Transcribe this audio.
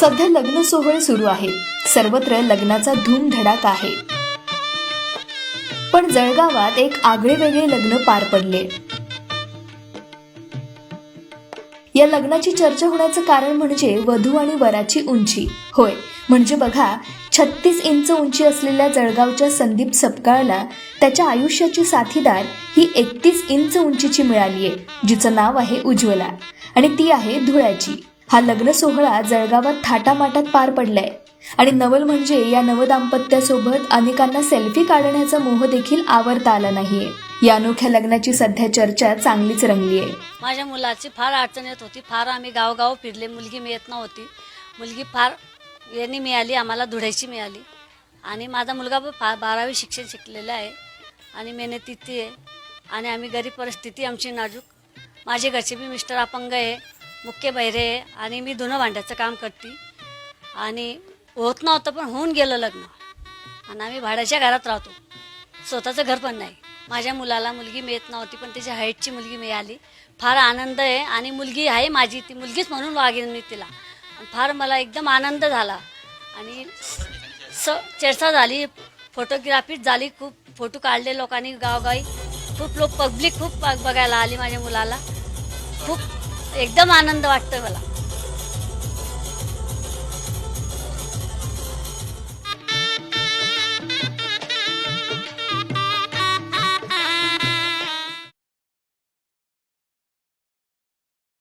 सध्या लग्न सोहळे सुरू आहे. सर्वत्र लग्नाचा धूमधडाका आहे. पण जळगावात एक आगळे वेगळे लग्न पार पडले. या लग्नाची चर्चा होण्याचं कारण म्हणजे वधू आणि वराची उंची. होय म्हणजे बघा छत्तीस इंच उंची असलेल्या जळगावच्या संदीप सपकाळला त्याच्या आयुष्याची साथीदार ही एकतीस इंच उंचीची मिळाली आहे जिचं नाव आहे उज्ज्वला. आणि ती आहे धुळ्याची. हा लग्न सोहळा जळगावात थाटामाटात पार पडलाय. आणि नवल म्हणजे या नवदाम्पत्यासोबत अनेकांना सेल्फी काढण्याचा मोह देखील आवरता आला नाहीये. या अनोख्या लग्नाची सध्या चर्चा चांगलीच रंगली आहे माझ्या मुलाची फार अडचण येत होती. फार आम्ही गावगाव फिरले. मुलगी मिळत नव्हती. मुलगी फार यांनी मिळाली आम्हाला धुळ्याची मिळाली. आणि माझा मुलगा पण फार बारावी शिक्षण शिकलेला आहे. आणि मेहनतीती आहे. आणि आम्ही गरीब परिस्थिती आमची नाजूक. माझे घरचे बी मिस्टर अपंग आहे. मुख्य बहिरे आहे आणि मी धुणं भांड्याचं काम करते. आणि होत नव्हतं पण होऊन गेलं लग्न. आणि आम्ही भाड्याच्या घरात राहतो. स्वतःचं घर पण नाही. माझ्या मुलाला मुलगी मिळत नव्हती पण त्याच्या हाईटची मुलगी मिळाली. फार आनंद आहे आणि मुलगी आहे माझी. ती मुलगीच म्हणून वागेन मी तिला. फार मला एकदम आनंद झाला. आणि स चर्चा झाली फोटोग्राफीच झाली खूप फोटो काढले लोकांनी गावगावी. खूप लोक पब्लिक खूप बघायला आली माझ्या मुलाला. खूप एकदम आनंद वाटतोय मला.